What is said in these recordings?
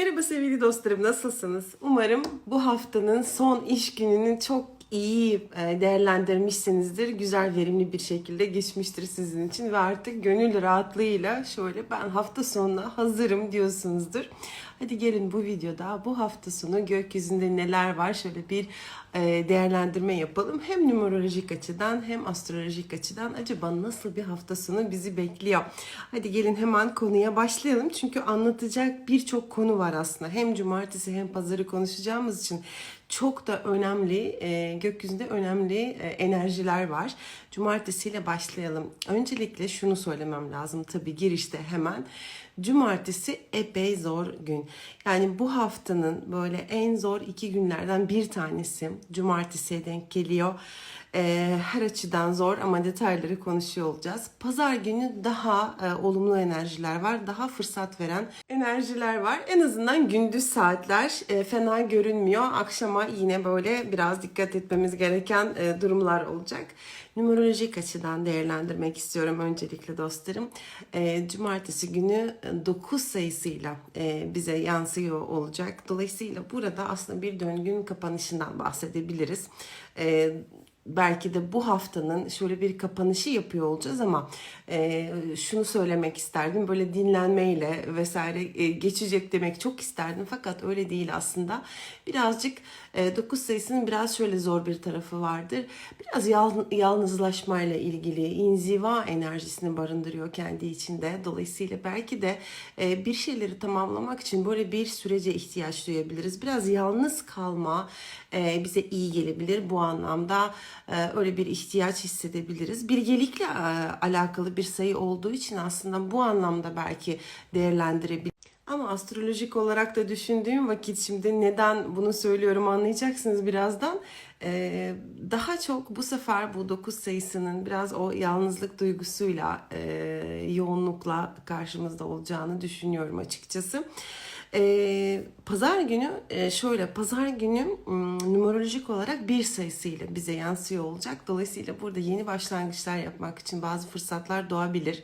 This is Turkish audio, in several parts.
Merhaba sevgili dostlarım nasılsınız? Umarım bu haftanın son iş gününü çok iyi e, değerlendirmişsinizdir. Güzel, verimli bir şekilde geçmiştir sizin için ve artık gönül rahatlığıyla şöyle ben hafta sonuna hazırım diyorsunuzdur. Hadi gelin bu videoda bu hafta sonu gökyüzünde neler var şöyle bir e, değerlendirme yapalım. Hem numerolojik açıdan hem astrolojik açıdan acaba nasıl bir hafta sonu bizi bekliyor? Hadi gelin hemen konuya başlayalım. Çünkü anlatacak birçok konu var aslında. Hem cumartesi hem pazarı konuşacağımız için çok da önemli, e, gökyüzünde önemli e, enerjiler var. Cumartesiyle başlayalım. Öncelikle şunu söylemem lazım tabii girişte hemen. Cumartesi epey zor gün. Yani bu haftanın böyle en zor iki günlerden bir tanesi cumartesiye denk geliyor. Ee, her açıdan zor ama detayları konuşuyor olacağız. Pazar günü daha e, olumlu enerjiler var. Daha fırsat veren enerjiler var. En azından gündüz saatler e, fena görünmüyor. Akşama yine böyle biraz dikkat etmemiz gereken e, durumlar olacak. Numerolojik açıdan değerlendirmek istiyorum öncelikle dostlarım. E, cumartesi günü 9 sayısıyla e, bize yansıyor olacak. Dolayısıyla burada aslında bir döngünün kapanışından bahsedebiliriz. E, belki de bu haftanın şöyle bir kapanışı yapıyor olacağız ama e, şunu söylemek isterdim. Böyle dinlenmeyle vesaire e, geçecek demek çok isterdim. Fakat öyle değil aslında. Birazcık e, 9 sayısının biraz şöyle zor bir tarafı vardır. Biraz yal, yalnızlaşmayla ilgili inziva enerjisini barındırıyor kendi içinde. Dolayısıyla belki de e, bir şeyleri tamamlamak için böyle bir sürece ihtiyaç duyabiliriz. Biraz yalnız kalma e, bize iyi gelebilir bu anlamda öyle bir ihtiyaç hissedebiliriz. Bilgelikle e, alakalı bir sayı olduğu için aslında bu anlamda belki değerlendirebiliriz. Ama astrolojik olarak da düşündüğüm vakit şimdi neden bunu söylüyorum anlayacaksınız birazdan. Ee, daha çok bu sefer bu 9 sayısının biraz o yalnızlık duygusuyla, e, yoğunlukla karşımızda olacağını düşünüyorum açıkçası. Ee, pazar günü e, şöyle pazar günü numerolojik olarak bir sayısıyla bize yansıyor olacak. Dolayısıyla burada yeni başlangıçlar yapmak için bazı fırsatlar doğabilir.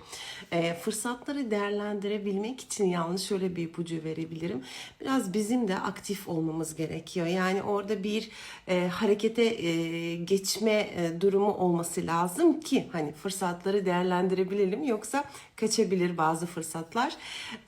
E, fırsatları değerlendirebilmek için yalnız şöyle bir ipucu verebilirim. Biraz bizim de aktif olmamız gerekiyor. Yani orada bir e, harekete e, geçme e, durumu olması lazım ki hani fırsatları değerlendirebilelim. Yoksa kaçabilir bazı fırsatlar.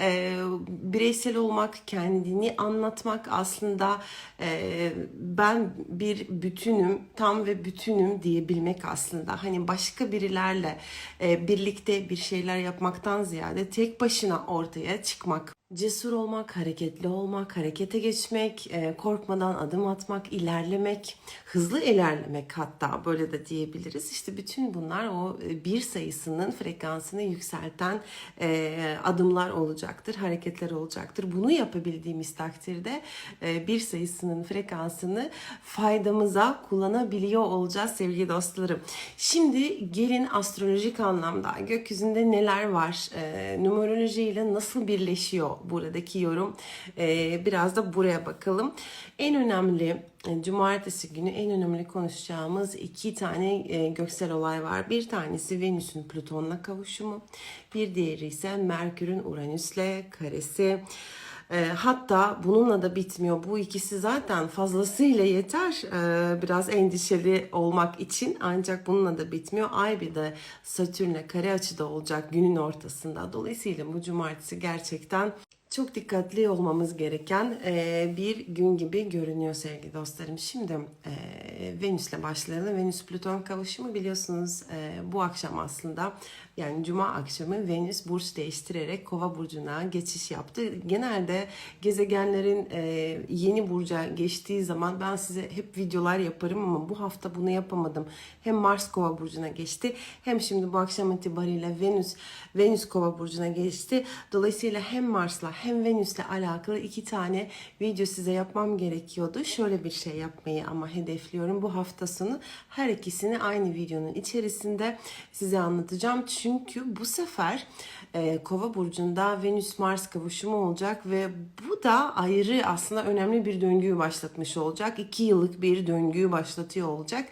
E, bireysel olmak, kendini anlatmak aslında e, ben bir bütünüm, tam ve bütünüm diyebilmek aslında. Hani başka birilerle e, birlikte bir şeyler yapmaktan ziyade tek başına ortaya çıkmak. Cesur olmak, hareketli olmak, harekete geçmek, e, korkmadan adım atmak, ilerlemek, hızlı ilerlemek hatta böyle de diyebiliriz. İşte bütün bunlar o e, bir sayısının frekansını yükselten e, adımlar olacaktır, hareketler olacaktır. Bunu yapabildiğimiz takdirde bir sayısının frekansını faydamıza kullanabiliyor olacağız sevgili dostlarım. Şimdi gelin astrolojik anlamda gökyüzünde neler var, numeroloji ile nasıl birleşiyor buradaki yorum. E, biraz da buraya bakalım. En önemli e, cumartesi günü en önemli konuşacağımız iki tane e, göksel olay var. Bir tanesi Venüs'ün Plüton'la kavuşumu. Bir diğeri ise Merkür'ün Uranüs'le karesi. E, hatta bununla da bitmiyor. Bu ikisi zaten fazlasıyla yeter e, biraz endişeli olmak için. Ancak bununla da bitmiyor. Ay bir de Satürn'le kare açıda olacak günün ortasında. Dolayısıyla bu cumartesi gerçekten çok dikkatli olmamız gereken e, bir gün gibi görünüyor sevgili dostlarım. Şimdi e, Venüs'le başlayalım. Venüs-Plüton kavuşumu biliyorsunuz e, bu akşam aslında yani cuma akşamı Venüs burç değiştirerek Kova burcuna geçiş yaptı. Genelde gezegenlerin e, yeni burca geçtiği zaman ben size hep videolar yaparım ama bu hafta bunu yapamadım. Hem Mars Kova burcuna geçti hem şimdi bu akşam itibariyle Venüs Venüs Kova burcuna geçti. Dolayısıyla hem Mars'la hem Venüs'le alakalı iki tane video size yapmam gerekiyordu. Şöyle bir şey yapmayı ama hedefliyorum. Bu hafta sonu her ikisini aynı videonun içerisinde size anlatacağım. Çünkü bu sefer e, Kova burcunda Venüs Mars kavuşumu olacak ve bu da ayrı aslında önemli bir döngüyü başlatmış olacak. İki yıllık bir döngüyü başlatıyor olacak.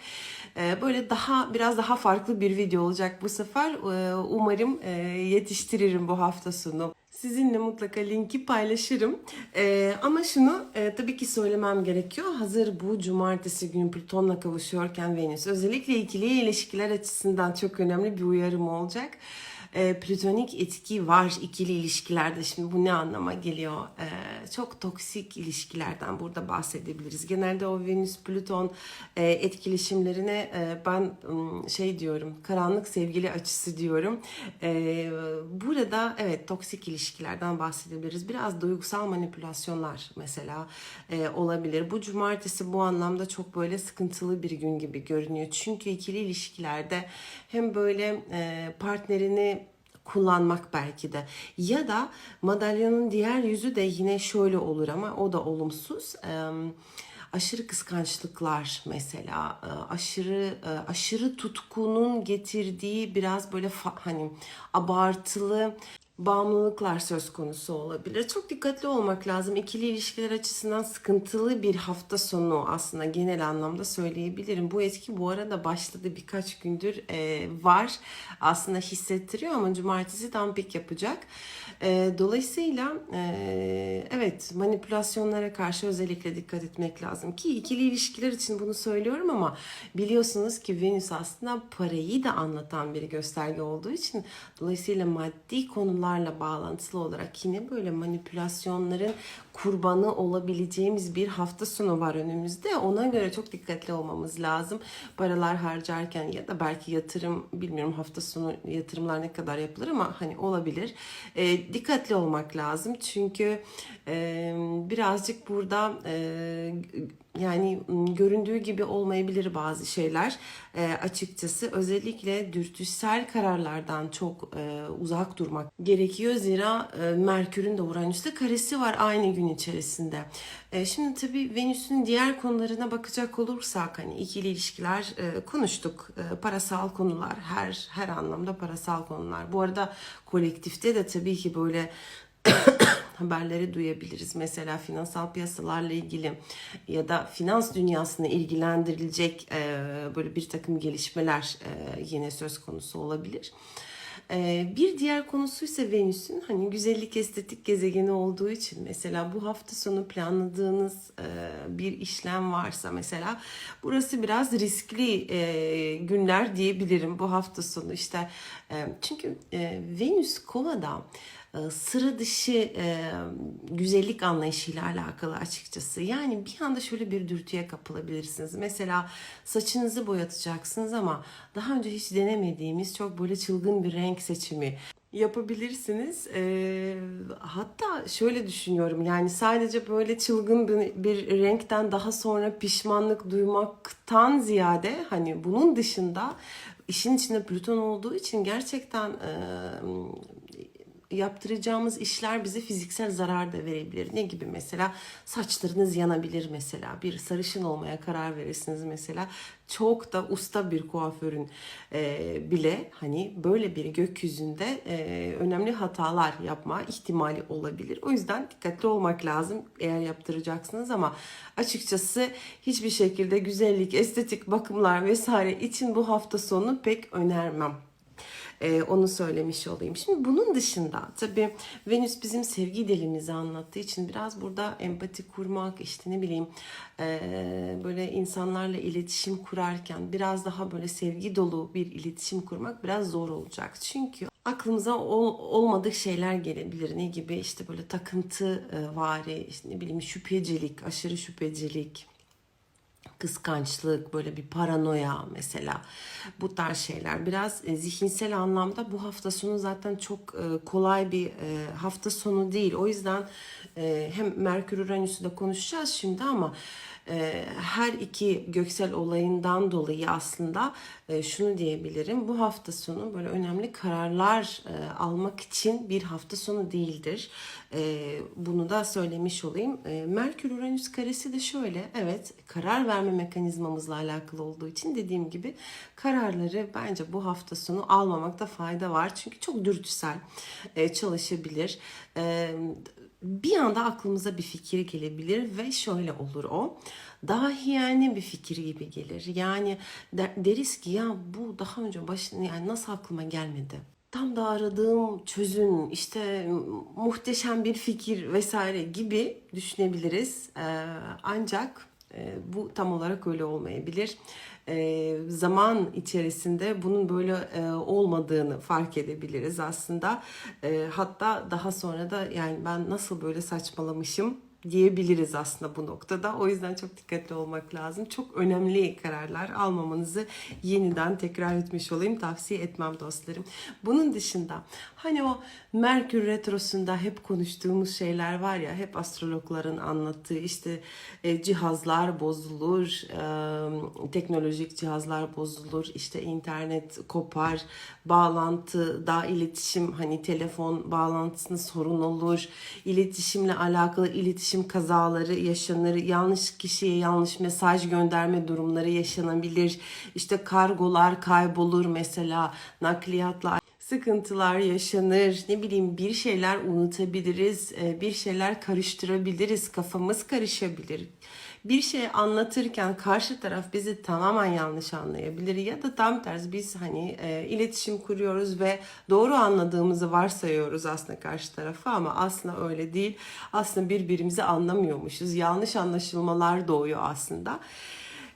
E, böyle daha biraz daha farklı bir video olacak bu sefer. E, umarım e, yetiştiririm bu hafta sonu. Sizinle mutlaka linki paylaşırım. Ee, ama şunu e, tabii ki söylemem gerekiyor. Hazır bu cumartesi günü Plüton'la kavuşuyorken Venüs özellikle ikili ilişkiler açısından çok önemli bir uyarım olacak. Ee, plütonik etki var ikili ilişkilerde. Şimdi bu ne anlama geliyor? Ee, çok toksik ilişkilerden burada bahsedebiliriz. Genelde o Venüs-Plüton e, etkileşimlerine e, ben şey diyorum, karanlık sevgili açısı diyorum. Ee, burada evet toksik ilişkilerden bahsedebiliriz. Biraz duygusal manipülasyonlar mesela e, olabilir. Bu cumartesi bu anlamda çok böyle sıkıntılı bir gün gibi görünüyor. Çünkü ikili ilişkilerde hem böyle e, partnerini kullanmak belki de ya da madalyonun diğer yüzü de yine şöyle olur ama o da olumsuz. Aşırı kıskançlıklar mesela e, aşırı e, aşırı tutkunun getirdiği biraz böyle hani abartılı bağımlılıklar söz konusu olabilir. Çok dikkatli olmak lazım. İkili ilişkiler açısından sıkıntılı bir hafta sonu aslında genel anlamda söyleyebilirim. Bu etki bu arada başladı birkaç gündür e, var. Aslında hissettiriyor ama cumartesi dumping yapacak. E, dolayısıyla e, evet manipülasyonlara karşı özellikle dikkat etmek lazım. Ki ikili ilişkiler için bunu söylüyorum ama biliyorsunuz ki Venüs aslında parayı da anlatan bir gösterge olduğu için dolayısıyla maddi konularla bağlantılı olarak yine böyle manipülasyonların kurbanı olabileceğimiz bir hafta sonu var önümüzde. Ona göre çok dikkatli olmamız lazım. Paralar harcarken ya da belki yatırım bilmiyorum hafta sonu yatırımlar ne kadar yapılır ama hani olabilir. E, dikkatli olmak lazım çünkü e, birazcık burada e, yani göründüğü gibi olmayabilir bazı şeyler E, açıkçası özellikle dürtüsel kararlardan çok e, uzak durmak gerekiyor zira e, Merkür'ün de Uranüs'te karesi var aynı gün içerisinde. E, şimdi tabii Venüs'ün diğer konularına bakacak olursak hani ikili ilişkiler e, konuştuk E, parasal konular her her anlamda parasal konular. Bu arada kolektifte de tabii ki böyle haberleri duyabiliriz. Mesela finansal piyasalarla ilgili ya da finans dünyasını ilgilendirilecek e, böyle bir takım gelişmeler e, yine söz konusu olabilir. E, bir diğer konusu ise Venüs'ün hani güzellik estetik gezegeni olduğu için mesela bu hafta sonu planladığınız e, bir işlem varsa mesela burası biraz riskli e, günler diyebilirim bu hafta sonu işte e, çünkü e, Venüs Kova'da sıra dışı e, güzellik anlayışıyla alakalı açıkçası. Yani bir anda şöyle bir dürtüye kapılabilirsiniz. Mesela saçınızı boyatacaksınız ama daha önce hiç denemediğimiz çok böyle çılgın bir renk seçimi yapabilirsiniz. E, hatta şöyle düşünüyorum yani sadece böyle çılgın bir, bir renkten daha sonra pişmanlık duymaktan ziyade hani bunun dışında işin içinde Plüton olduğu için gerçekten e, yaptıracağımız işler bize fiziksel zarar da verebilir. Ne gibi mesela saçlarınız yanabilir mesela bir sarışın olmaya karar verirsiniz mesela çok da usta bir kuaförün e, bile hani böyle bir gökyüzünde e, önemli hatalar yapma ihtimali olabilir. O yüzden dikkatli olmak lazım eğer yaptıracaksınız ama açıkçası hiçbir şekilde güzellik, estetik bakımlar vesaire için bu hafta sonu pek önermem. Ee, onu söylemiş olayım. Şimdi bunun dışında tabii Venüs bizim sevgi dilimizi anlattığı için biraz burada empati kurmak işte ne bileyim ee, böyle insanlarla iletişim kurarken biraz daha böyle sevgi dolu bir iletişim kurmak biraz zor olacak. Çünkü aklımıza ol, olmadık şeyler gelebilir. Ne gibi işte böyle takıntı e, vari işte ne bileyim şüphecilik, aşırı şüphecilik kıskançlık, böyle bir paranoya mesela bu tarz şeyler. Biraz e, zihinsel anlamda bu hafta sonu zaten çok e, kolay bir e, hafta sonu değil. O yüzden hem Merkür Uranüs'ü de konuşacağız şimdi ama her iki göksel olayından dolayı aslında e, şunu diyebilirim. Bu hafta sonu böyle önemli kararlar e, almak için bir hafta sonu değildir. E, bunu da söylemiş olayım. E, Merkür Uranüs karesi de şöyle. Evet karar verme mekanizmamızla alakalı olduğu için dediğim gibi kararları bence bu hafta sonu almamakta fayda var. Çünkü çok dürtüsel e, çalışabilir. Bir anda aklımıza bir fikir gelebilir ve şöyle olur o. Dahiyane bir fikir gibi gelir. Yani de- deriz ki ya bu daha önce başına yani nasıl aklıma gelmedi? tam da aradığım çözüm, işte muhteşem bir fikir vesaire gibi düşünebiliriz. Ee, ancak bu tam olarak öyle olmayabilir. E, zaman içerisinde bunun böyle e, olmadığını fark edebiliriz aslında. E, hatta daha sonra da yani ben nasıl böyle saçmalamışım diyebiliriz aslında bu noktada. O yüzden çok dikkatli olmak lazım. Çok önemli kararlar almamanızı yeniden tekrar etmiş olayım. Tavsiye etmem dostlarım. Bunun dışında hani o Merkür Retrosu'nda hep konuştuğumuz şeyler var ya hep astrologların anlattığı işte e, cihazlar bozulur, e, teknolojik cihazlar bozulur, işte internet kopar, bağlantıda iletişim hani telefon bağlantısında sorun olur, iletişimle alakalı iletişim kazaları yaşanır, yanlış kişiye yanlış mesaj gönderme durumları yaşanabilir, işte kargolar kaybolur mesela nakliyatla sıkıntılar yaşanır. Ne bileyim bir şeyler unutabiliriz, e, bir şeyler karıştırabiliriz, kafamız karışabilir. Bir şey anlatırken karşı taraf bizi tamamen yanlış anlayabilir ya da tam tersi biz hani e, iletişim kuruyoruz ve doğru anladığımızı varsayıyoruz aslında karşı tarafı ama aslında öyle değil. Aslında birbirimizi anlamıyormuşuz. Yanlış anlaşılmalar doğuyor aslında.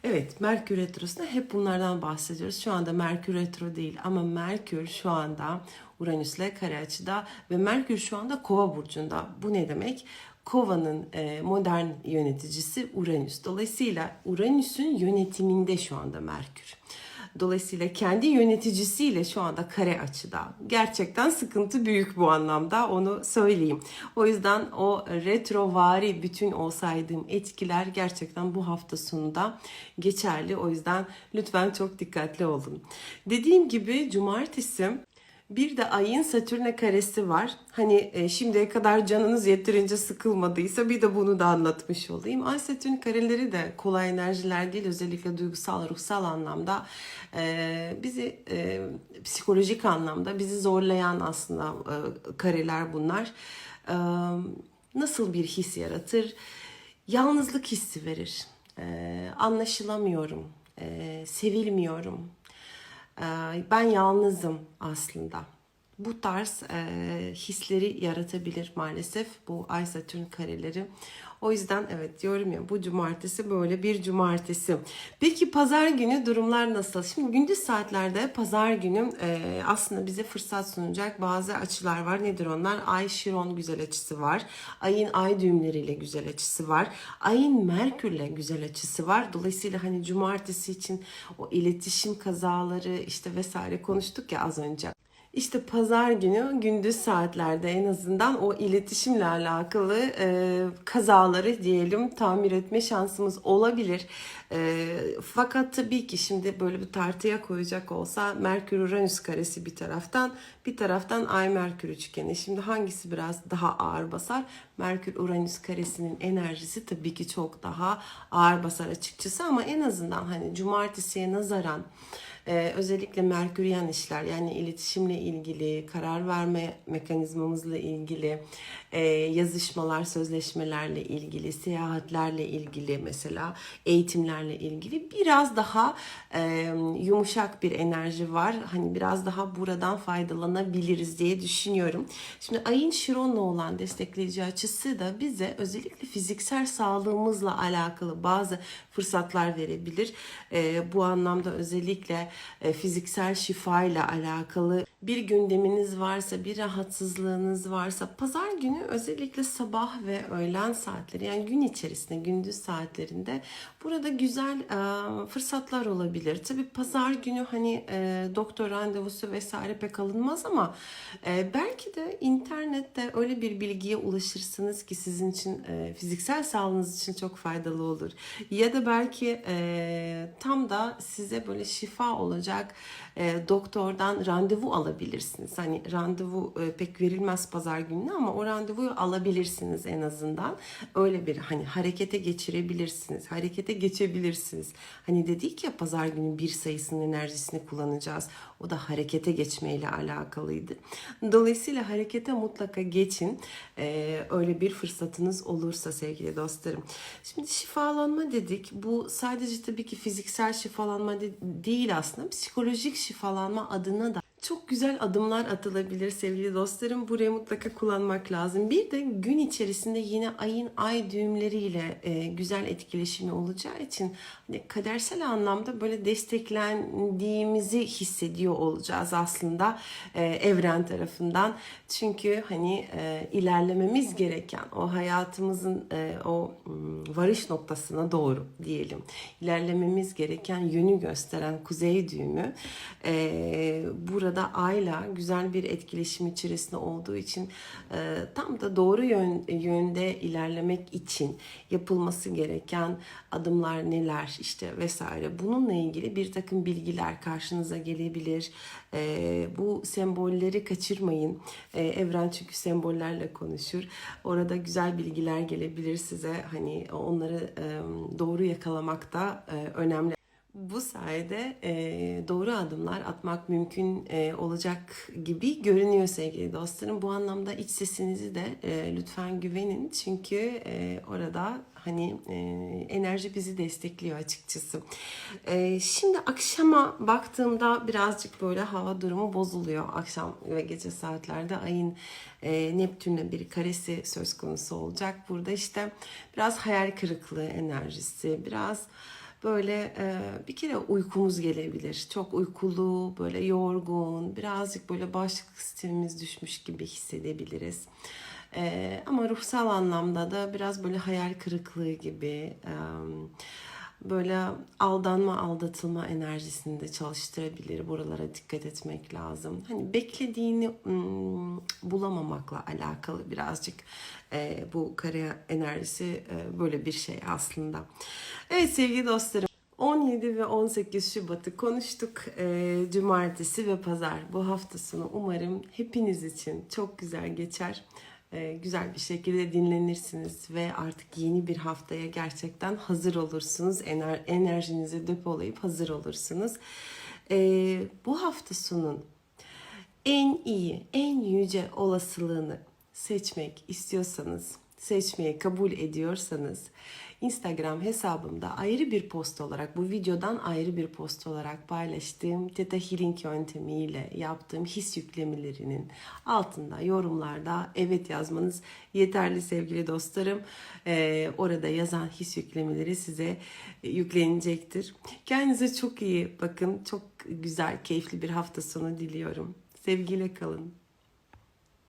Evet, Merkür Retrosu'nda hep bunlardan bahsediyoruz. Şu anda Merkür Retro değil ama Merkür şu anda Uranüs'le kare açıda ve Merkür şu anda Kova burcunda. Bu ne demek? Kova'nın e, modern yöneticisi Uranüs. Dolayısıyla Uranüs'ün yönetiminde şu anda Merkür. Dolayısıyla kendi yöneticisiyle şu anda kare açıda. Gerçekten sıkıntı büyük bu anlamda onu söyleyeyim. O yüzden o retrovari bütün o saydığım etkiler gerçekten bu hafta sonunda geçerli. O yüzden lütfen çok dikkatli olun. Dediğim gibi cumartesi bir de ayın Satürn'e karesi var. Hani e, şimdiye kadar canınız yeterince sıkılmadıysa bir de bunu da anlatmış olayım. Ay Satürn kareleri de kolay enerjiler değil. Özellikle duygusal, ruhsal anlamda e, bizi e, psikolojik anlamda bizi zorlayan aslında kareler bunlar. Nasıl bir his yaratır? Yalnızlık hissi verir. E, anlaşılamıyorum, sevilmiyorum ben yalnızım aslında. Bu tarz e, hisleri yaratabilir maalesef bu Ay Satürn kareleri. O yüzden evet diyorum ya bu cumartesi böyle bir cumartesi. Peki pazar günü durumlar nasıl? Şimdi gündüz saatlerde pazar günü e, aslında bize fırsat sunacak bazı açılar var. Nedir onlar? Ay Şiron güzel açısı var. Ayın ay düğümleriyle güzel açısı var. Ayın Merkürle güzel açısı var. Dolayısıyla hani cumartesi için o iletişim kazaları işte vesaire konuştuk ya az önce. İşte pazar günü gündüz saatlerde en azından o iletişimle alakalı e, kazaları diyelim tamir etme şansımız olabilir. E, fakat tabii ki şimdi böyle bir tartıya koyacak olsa Merkür Uranüs karesi bir taraftan bir taraftan Ay Merkür üçgeni. Şimdi hangisi biraz daha ağır basar? Merkür Uranüs karesinin enerjisi tabii ki çok daha ağır basar açıkçası ama en azından hani cumartesiye nazaran ee, özellikle merküryen işler yani iletişimle ilgili, karar verme mekanizmamızla ilgili, e, yazışmalar, sözleşmelerle ilgili, seyahatlerle ilgili mesela eğitimlerle ilgili biraz daha e, yumuşak bir enerji var. Hani biraz daha buradan faydalanabiliriz diye düşünüyorum. Şimdi ayın Şiron'la olan destekleyici açısı da bize özellikle fiziksel sağlığımızla alakalı bazı fırsatlar verebilir. E, bu anlamda özellikle fiziksel şifa ile alakalı bir gündeminiz varsa, bir rahatsızlığınız varsa pazar günü özellikle sabah ve öğlen saatleri yani gün içerisinde, gündüz saatlerinde burada güzel e, fırsatlar olabilir. Tabi pazar günü hani e, doktor randevusu vesaire pek alınmaz ama e, belki de internette öyle bir bilgiye ulaşırsınız ki sizin için e, fiziksel sağlığınız için çok faydalı olur. Ya da belki e, tam da size böyle şifa olacak e, doktordan randevu alabilirsiniz. Hani randevu e, pek verilmez pazar gününe ama o randevuyu alabilirsiniz en azından. Öyle bir hani harekete geçirebilirsiniz. Harekete geçebilirsiniz. Hani dedik ya pazar günü bir sayısının enerjisini kullanacağız. O da harekete geçmeyle alakalıydı. Dolayısıyla harekete mutlaka geçin. Ee, öyle bir fırsatınız olursa sevgili dostlarım. Şimdi şifalanma dedik. Bu sadece tabii ki fiziksel şifalanma de- değil aslında. Psikolojik şifalanma adına da Çok güzel adımlar atılabilir sevgili dostlarım. Burayı mutlaka kullanmak lazım. Bir de gün içerisinde yine ayın ay düğümleriyle e, güzel etkileşimi olacağı için hani kadersel anlamda böyle desteklendiğimizi hissediyor olacağız aslında e, evren tarafından. Çünkü hani e, ilerlememiz gereken o hayatımızın o varış noktasına doğru diyelim. İlerlememiz gereken yönü gösteren kuzey düğümü burada ayla güzel bir etkileşim içerisinde olduğu için e, tam da doğru yön, yönde ilerlemek için yapılması gereken adımlar neler işte vesaire bununla ilgili bir takım bilgiler karşınıza gelebilir. E, bu sembolleri kaçırmayın. E, evren çünkü sembollerle konuşur. Orada güzel bilgiler gelebilir size. Hani onları e, doğru yakalamak da e, önemli. Bu sayede e, doğru adımlar atmak mümkün e, olacak gibi görünüyor sevgili dostlarım. Bu anlamda iç sesinizi de e, lütfen güvenin. Çünkü e, orada hani e, enerji bizi destekliyor açıkçası. E, şimdi akşama baktığımda birazcık böyle hava durumu bozuluyor. Akşam ve gece saatlerde ayın e, Neptün'le bir karesi söz konusu olacak. Burada işte biraz hayal kırıklığı enerjisi, biraz böyle e, bir kere uykumuz gelebilir. Çok uykulu, böyle yorgun, birazcık böyle bağışıklık sistemimiz düşmüş gibi hissedebiliriz. E, ama ruhsal anlamda da biraz böyle hayal kırıklığı gibi, e, böyle aldanma, aldatılma enerjisini de çalıştırabilir. Buralara dikkat etmek lazım. Hani beklediğini hmm, bulamamakla alakalı birazcık e, bu kare enerjisi e, böyle bir şey aslında. Evet sevgili dostlarım. 17 ve 18 Şubat'ı konuştuk. E, cumartesi ve pazar bu hafta sonu umarım hepiniz için çok güzel geçer. E, güzel bir şekilde dinlenirsiniz ve artık yeni bir haftaya gerçekten hazır olursunuz. Ener, enerjinizi depolayıp hazır olursunuz. E, bu hafta sonun en iyi, en yüce olasılığını seçmek istiyorsanız, seçmeyi kabul ediyorsanız Instagram hesabımda ayrı bir post olarak, bu videodan ayrı bir post olarak paylaştığım Theta Healing yöntemiyle yaptığım his yüklemelerinin altında yorumlarda evet yazmanız yeterli sevgili dostlarım. Ee, orada yazan his yüklemeleri size yüklenecektir. Kendinize çok iyi bakın. Çok güzel, keyifli bir hafta sonu diliyorum. Sevgiyle kalın.